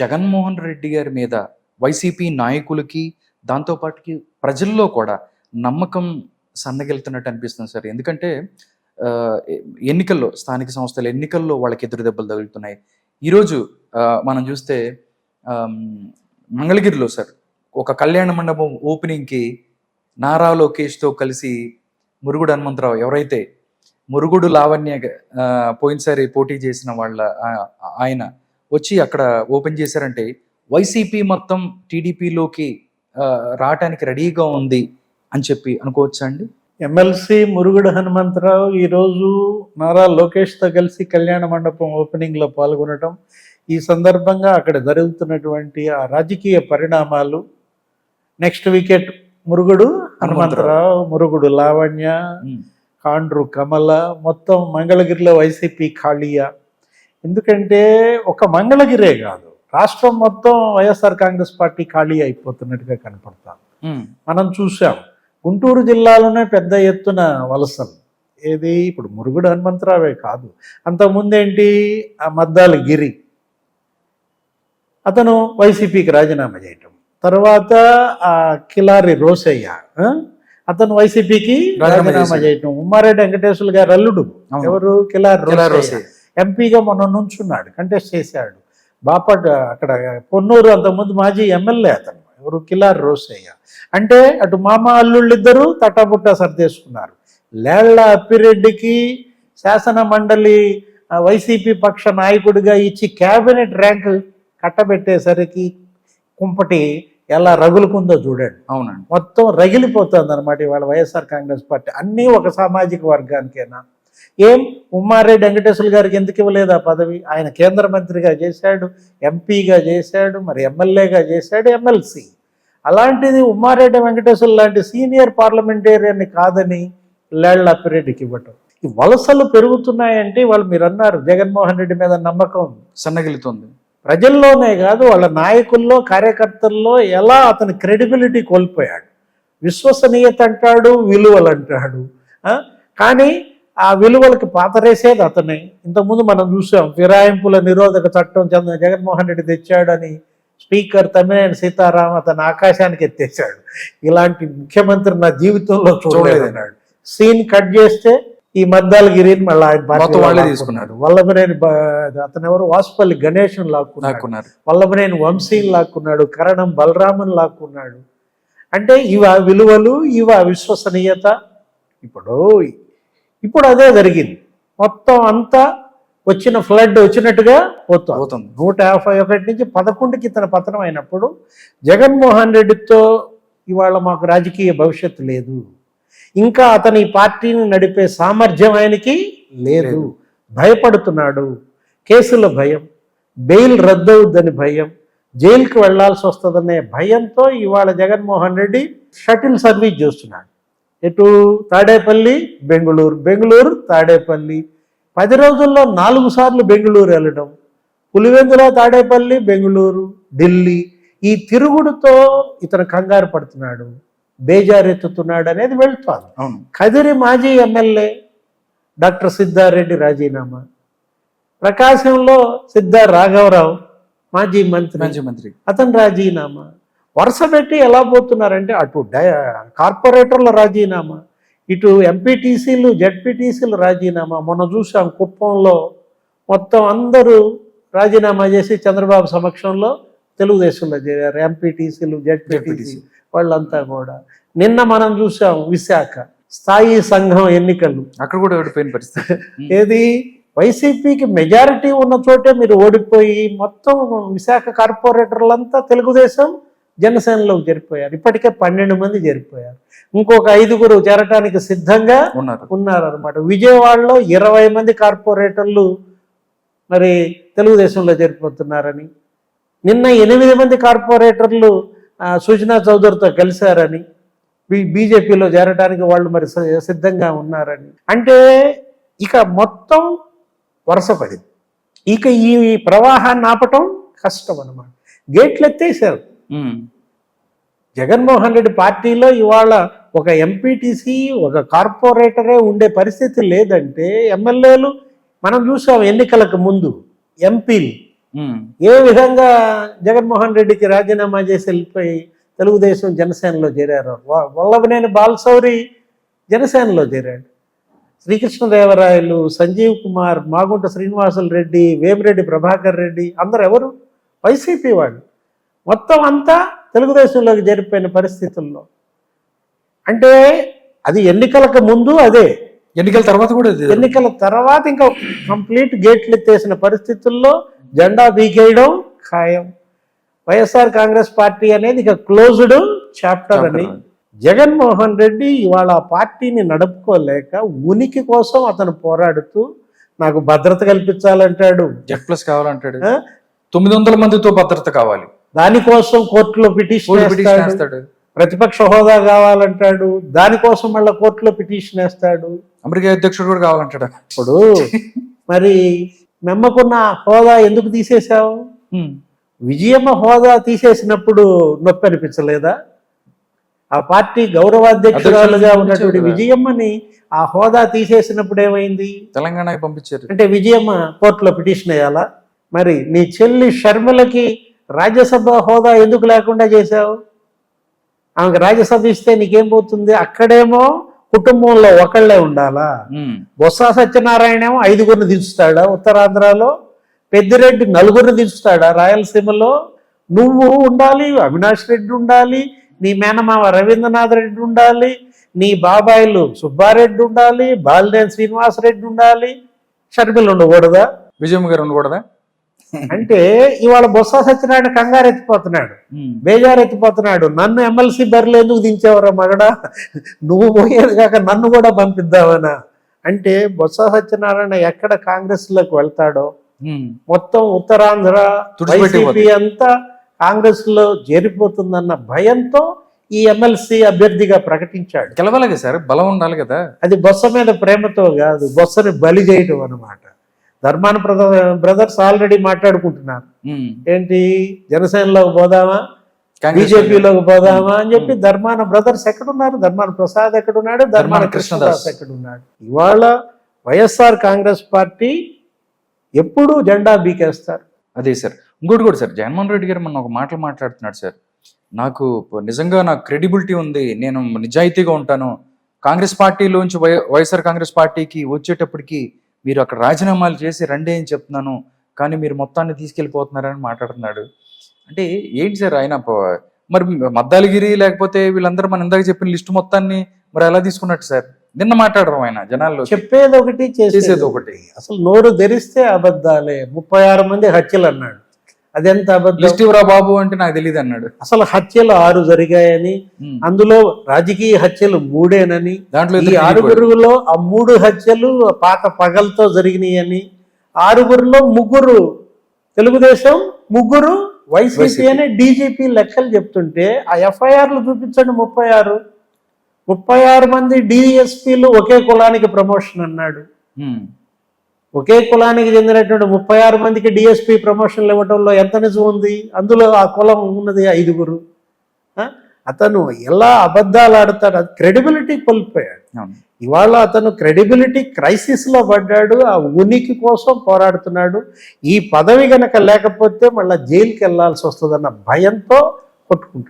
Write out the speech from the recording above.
జగన్మోహన్ రెడ్డి గారి మీద వైసీపీ నాయకులకి దాంతోపాటుకి ప్రజల్లో కూడా నమ్మకం సన్నగిలుతున్నట్టు అనిపిస్తుంది సార్. ఎందుకంటే ఎన్నికల్లో స్థానిక సంస్థల ఎన్నికల్లో వాళ్ళకి ఎదురు దెబ్బలు తగులుతున్నాయి. ఈరోజు మనం చూస్తే మంగళగిరిలో సార్ ఒక కళ్యాణ మండపం ఓపెనింగ్కి నారా లోకేష్తో కలిసి మురుగుడు హనుమంతరావు ఎవరైతే మురుగుడు లావణ్య పోయినసారి పోటీ చేసిన వాళ్ళ ఆయన వచ్చి అక్కడ ఓపెన్ చేశారంటే వైసీపీ మొత్తం టీడీపీలోకి రావటానికి రెడీగా ఉంది అని చెప్పి అనుకోవచ్చా అండి? ఎమ్మెల్సీ మురుగుడు హనుమంతరావు ఈరోజు నారా లోకేష్తో కలిసి కళ్యాణ మండపం ఓపెనింగ్లో పాల్గొనటం ఈ సందర్భంగా అక్కడ జరుగుతున్నటువంటి ఆ రాజకీయ పరిణామాలు. నెక్స్ట్ వికెట్ మురుగుడు హనుమంతరావు మురుగుడు లావణ్య కాండ్రు కమల మొత్తం మంగళగిరిలో వైసీపీ ఖాళీయా. ఎందుకంటే ఒక మంగళగిరే కాదు. రాష్ట్రం మొత్తం వైఎస్ఆర్ కాంగ్రెస్ పార్టీ ఖాళీ అయిపోతున్నట్టుగా కనపడతాం. మనం చూసాం గుంటూరు జిల్లాలోనే పెద్ద ఎత్తున వలసలు. ఏది ఇప్పుడు మురుగుడు హనుమంతరావే కాదు. అంతకుముందు ఏంటి ఆ మద్దాల గిరి. అతను వైసీపీకి రాజీనామా చేయటం. తర్వాత ఆ కిలారి రోసయ్య? అతను వైసీపీకి రాజీనామా. చేయటం. ఉమ్మారెడ్డి వెంకటేశ్వర గారు అల్లుడు. ఎవరు? కిలారి కిలా రోసయ్య. రోసయ్య. ఎంపీగా మొన్న నుంచున్నాడు కంటెస్ట్ చేశాడు. బాపట్ అక్కడ పొన్నూరు అంతకుముందు మాజీ ఎమ్మెల్యే అతను ఎవరు? కిలార్ రోసయ్య. అంటే అటు మామ అల్లుళ్ళిద్దరూ తటాబుట్టా సర్దేసుకున్నారు. లేళ్ళ అప్పిరెడ్డికి శాసన మండలి వైసీపీ పక్ష నాయకుడిగా ఇచ్చి క్యాబినెట్ ర్యాంక్ కట్టబెట్టేసరికి కుంపటి ఎలా రగులుకుందో చూడండి. అవునండి. మొత్తం రగిలిపోతుంది అనమాట ఇవాళ వైఎస్ఆర్ కాంగ్రెస్ పార్టీ. అన్నీ ఒక సామాజిక వర్గానికేనా? ఏం ఉమ్మారెడ్డి వెంకటేశ్వర గారికి ఎందుకు ఇవ్వలేదు ఆ పదవి? ఆయన కేంద్ర మంత్రిగా చేశాడు ఎంపీగా చేశాడు మరి ఎమ్మెల్యేగా చేశాడు ఎమ్మెల్సీ. అలాంటిది ఉమ్మారెడ్డి వెంకటేశ్వర లాంటి సీనియర్ పార్లమెంటేరియన్ని కాదని లేళ్ళ అప్పిరెడ్డికి ఇవ్వటం. ఈ వలసలు పెరుగుతున్నాయంటే వాళ్ళు మీరు అన్నారు జగన్మోహన్ రెడ్డి మీద నమ్మకం సన్నగిలుతుంది. ప్రజల్లోనే కాదు వాళ్ళ నాయకుల్లో కార్యకర్తల్లో ఎలా అతని క్రెడిబిలిటీ కోల్పోయాడు. విశ్వసనీయత అంటాడు విలువలు అంటాడు? కానీ ఆ విలువలకి పాతరేసేది అతనే. ఇంతకుముందు మనం చూసాం ఫిరాయింపుల నిరోధక చట్టం చంద్ర జగన్మోహన్ రెడ్డి తెచ్చాడని స్పీకర్ తమ్మినేని సీతారాం అతను ఆకాశానికి ఎత్తేసాడు ఇలాంటి ముఖ్యమంత్రి నా జీవితంలో చూడలేదన్నాడు సీన్ కట్ చేస్తే ఈ మద్దాల గిరిని మళ్ళీ ఆయన. తీసుకున్నారు. వల్లభనేని అతను ఎవరు? వాసుపల్లి గణేష్ లాక్కున్నాడు వల్లభనేని వంశీని లాక్కున్నాడు కరణం బలరామన్ లాక్కున్నాడు. అంటే ఇవ విలువలు ఇవ విశ్వసనీయత. ఇప్పుడు ఇప్పుడు అదే జరిగింది. మొత్తం అంతా వచ్చిన ఫ్లడ్ వచ్చినట్టుగా పోతుంది. పోతుంది. నూట యాభై ఒకటి నుంచి పదకొండుకి ఇతను పతనం అయినప్పుడు జగన్మోహన్ రెడ్డితో ఇవాళ మాకు రాజకీయ భవిష్యత్తు లేదు. ఇంకా అతని పార్టీని నడిపే సామర్థ్యం ఆయనకి లేదు. లేదు. భయపడుతున్నాడు. కేసుల భయం బెయిల్ రద్దవుద్దని భయం జైలుకి వెళ్ళాల్సి వస్తుందనే భయంతో ఇవాళ జగన్మోహన్ రెడ్డి షటిల్ సర్వీస్ చేస్తున్నాడు. ఎటు? తాడేపల్లి బెంగళూరు. బెంగళూరు తాడేపల్లి. పది రోజుల్లో నాలుగు సార్లు బెంగళూరు వెళ్ళడం. పులివెందుల తాడేపల్లి బెంగళూరు ఢిల్లీ. ఈ తిరుగుడుతో ఇతను కంగారు పడుతున్నాడు. బేజారెత్తుతున్నాడు అనేది వెళ్తోంది. అవును. కదిరి మాజీ ఎమ్మెల్యే డాక్టర్ సిద్ధారెడ్డి రాజీనామా. ప్రకాశంలో సిద్ధా రాఘవరావు మాజీ మంత్రి. మంత్రి. అతను రాజీనామా. వరుస పెట్టి ఎలా పోతున్నారంటే అటు డై కార్పొరేటర్ల రాజీనామా ఇటు ఎంపీటీసీలు జడ్పీటీసీలు రాజీనామా. మొన్న చూసాం కుప్పంలో మొత్తం అందరూ రాజీనామా చేసి చంద్రబాబు సమక్షంలో తెలుగుదేశంలో చేరారు. ఎంపీటీసీలు జడ్పీటీసీ. వాళ్ళంతా కూడా. నిన్న మనం చూసాం విశాఖ స్థాయి సంఘం ఎన్నికలు. అక్కడ కూడా ఓడిపోయిన పరిస్థితి. ఏది? వైసీపీకి మెజారిటీ ఉన్న చోటే మీరు ఓడిపోయి మొత్తం విశాఖ కార్పొరేటర్లంతా తెలుగుదేశం జనసేనలోకి చేరిపోయారు. ఇప్పటికే పన్నెండు మంది చేరిపోయారు. ఇంకొక ఐదుగురు చేరటానికి సిద్ధంగా ఉన్నారు. ఉన్నారనమాట విజయవాడలో ఇరవై మంది కార్పొరేటర్లు మరి తెలుగుదేశంలో చేరిపోతున్నారని నిన్న ఎనిమిది మంది కార్పొరేటర్లు సుజనా చౌదరితో కలిశారని బీజేపీలో చేరడానికి వాళ్ళు మరి సిద్ధంగా ఉన్నారని. అంటే ఇక మొత్తం వరుసపడింది ఇక ఈ ప్రవాహాన్ని ఆపటం కష్టం అన్నమాట. గేట్లు ఎత్తేసారు. జగన్మోహన్ రెడ్డి పార్టీలో ఇవాళ ఒక ఎంపీటీసీ ఒక కార్పొరేటరే ఉండే పరిస్థితి లేదంటే ఎమ్మెల్యేలు మనం చూసాం ఎన్నికలకు ముందు ఎంపీలు ఏ విధంగా జగన్మోహన్ రెడ్డికి రాజీనామా చేసి వెళ్ళిపోయి తెలుగుదేశం జనసేనలో చేరారు? వల్లభనేని బాలశౌరి జనసేనలో చేరాడు. శ్రీకృష్ణదేవరాయలు సంజీవ్ కుమార్ మాగుంట శ్రీనివాసులు రెడ్డి వేమిరెడ్డి ప్రభాకర్ రెడ్డి అందరు ఎవరు వైసీపీ వాళ్ళు. మొత్తం అంతా తెలుగుదేశంలోకి జరిపోయిన పరిస్థితుల్లో. అంటే అది ఎన్నికలకు ముందు అదే. ఎన్నికల తర్వాత కూడా ఎన్నికల తర్వాత ఇంకా కంప్లీట్ గేట్లు ఎత్తేసిన పరిస్థితుల్లో జెండా బీకేయడం ఖాయం. వైఎస్ఆర్ కాంగ్రెస్ పార్టీ అనేది ఇక క్లోజ్డ్ చాప్టర్ అని. జగన్మోహన్ రెడ్డి ఇవాళ ఆ పార్టీని నడుపుకోలేక ఉనికి కోసం అతను పోరాడుతూ నాకు భద్రత కల్పించాలంటాడు. Z plus కావాలంటాడు? తొమ్మిది వందల మందితో భద్రత కావాలి. దానికోసం కోర్టులో పిటిషన్ వేస్తాడు. ప్రతిపక్ష హోదా కావాలంటాడు. దానికోసం మళ్ళీ కోర్టులో పిటిషన్ వేస్తాడు. అమెరికా అధ్యక్షుడు కూడా కావాలంటాడు? ఇప్పుడు మరి మెమ్మకున్న హోదా ఎందుకు తీసేశావు? విజయమ్మ హోదా తీసేసినప్పుడు నొప్పి అనిపించలేదా? ఆ పార్టీ గౌరవాధ్యక్షురాలుగా ఉన్నటువంటి. విజయమ్మని ఆ హోదా తీసేసినప్పుడు ఏమైంది? తెలంగాణకి పంపించారు. అంటే విజయమ్మ కోర్టులో పిటిషన్ వేయాలా? మరి నీ చెల్లి షర్మిలకి రాజ్యసభ హోదా ఎందుకు లేకుండా చేశావు? ఆమెకు రాజ్యసభ ఇస్తే నీకేం పోతుంది? అక్కడేమో కుటుంబంలో ఒకళ్ళే ఉండాలా? బొత్స సత్యనారాయణ ఏమో ఐదుగురిని దించుతాడా ఉత్తరాంధ్రలో? పెద్దిరెడ్డి నలుగురిని దించుతాడా? రాయలసీమలో నువ్వు ఉండాలి అవినాష్ రెడ్డి ఉండాలి నీ మేనమామ రవీంద్రనాథ్ రెడ్డి ఉండాలి నీ బాబాయిలు సుబ్బారెడ్డి ఉండాలి బాలినేని శ్రీనివాసరెడ్డి ఉండాలి. షర్మిల ఉండకూడదా? విజయమ్మ గారు ఉండకూడదా? అంటే ఇవాళ బొత్స సత్యనారాయణ కంగారు ఎత్తిపోతున్నాడు. బేజారు ఎత్తిపోతున్నాడు. నన్ను ఎమ్మెల్సీ బరిలో ఎందుకు దించావురా మగడా? నువ్వు పోయేది కాక నన్ను కూడా పంపిద్దామనా? అంటే బొత్స సత్యనారాయణ ఎక్కడ కాంగ్రెస్లోకి వెళ్తాడో మొత్తం ఉత్తరాంధ్ర వైసీపీ అంతా కాంగ్రెస్లో చేరిపోతుందన్న భయంతో ఈ ఎమ్మెల్సీ అభ్యర్థిగా ప్రకటించాడు. గెలవాలి సార్? బలం ఉండాలి కదా. అది బొత్స మీద ప్రేమతో కాదు బొత్సని బలి చేయటం అన్నమాట. ధర్మాన బ్రదర్స్ ఆల్రెడీ మాట్లాడుకుంటున్నారు. ఏంటి? జనసేనలోకి పోదామా? బీజేపీలోకి పోదామా అని చెప్పి ధర్మాన బ్రదర్స్ ఎక్కడున్నారు? ధర్మాన ప్రసాద్ ఎక్కడున్నాడు? ధర్మాన కృష్ణదాస్. ఎక్కడున్నాడు? ఇవాళ వైఎస్ఆర్ కాంగ్రెస్ పార్టీ ఎప్పుడు జెండా బీకేస్తారు. అదే సార్. ఇంకోటి కూడా సార్ జగన్మోహన్ రెడ్డి గారు మొన్న ఒక మాటలు మాట్లాడుతున్నాడు సార్. నాకు నిజంగా నాకు క్రెడిబిలిటీ ఉంది నేను నిజాయితీగా ఉంటాను. కాంగ్రెస్ పార్టీలోంచి వై వైఎస్ఆర్ కాంగ్రెస్ పార్టీకి వచ్చేటప్పటికి మీరు అక్కడ రాజీనామాలు చేసి రండి అని చెప్తున్నాను కానీ మీరు మొత్తాన్ని తీసుకెళ్ళిపోతున్నారని మాట్లాడుతున్నాడు. అంటే ఏంటి సార్ ఆయన మరి మద్దాలగిరి లేకపోతే వీళ్ళందరూ మన ఇందాక చెప్పిన లిస్టు మొత్తాన్ని మరి ఎలా తీసుకున్నట్టు సార్? నిన్న మాట్లాడరు ఆయన జనాల్లో చెప్పేది ఒకటి చేసేది చేసేది ఒకటి. అసలు నోరు తెరిస్తే అబద్ధాలే. ముప్పై ఆరు మంది హత్యలు అన్నాడు. అదెంత లిస్ట్ ఇవ్వరా బాబు అంటే నాకు తెలియదు అన్నాడు అసలు హత్యలు ఆరు జరిగాయని. అందులో రాజకీయ హత్యలు మూడేనని దాంట్లో ఈ. ఆరుగురులో ఆ మూడు హత్యలు పాత పగలతో జరిగినాయని ఆరుగురులో ముగ్గురు తెలుగుదేశం ముగ్గురు వైసీపీ. అని డీజీపీ లెక్కలు చెప్తుంటే ఆ ఎఫ్ఐఆర్లు చూపించండి ముప్పై ఆరు ముప్పై ఆరు మంది డిఎస్పీలు ఒకే కులానికి ప్రమోషన్ అన్నాడు. ఒకే కులానికి చెందినటువంటి ముప్పై ఆరు మందికి డిఎస్పీ ప్రమోషన్లు ఇవ్వడంలో ఎంత నిజం ఉంది? అందులో ఆ కులం ఉన్నది ఐదుగురు? అతను ఎలా అబద్ధాలు ఆడతాడు? అది క్రెడిబిలిటీ కోల్పోయాడు. ఇవాళ అతను క్రెడిబిలిటీ క్రైసిస్లో పడ్డాడు ఆ ఉనికి కోసం పోరాడుతున్నాడు. ఈ పదవి గనక లేకపోతే మళ్ళీ జైలుకి వెళ్ళాల్సి వస్తుందన్న భయంతో కొట్టుకుంటున్నాడు.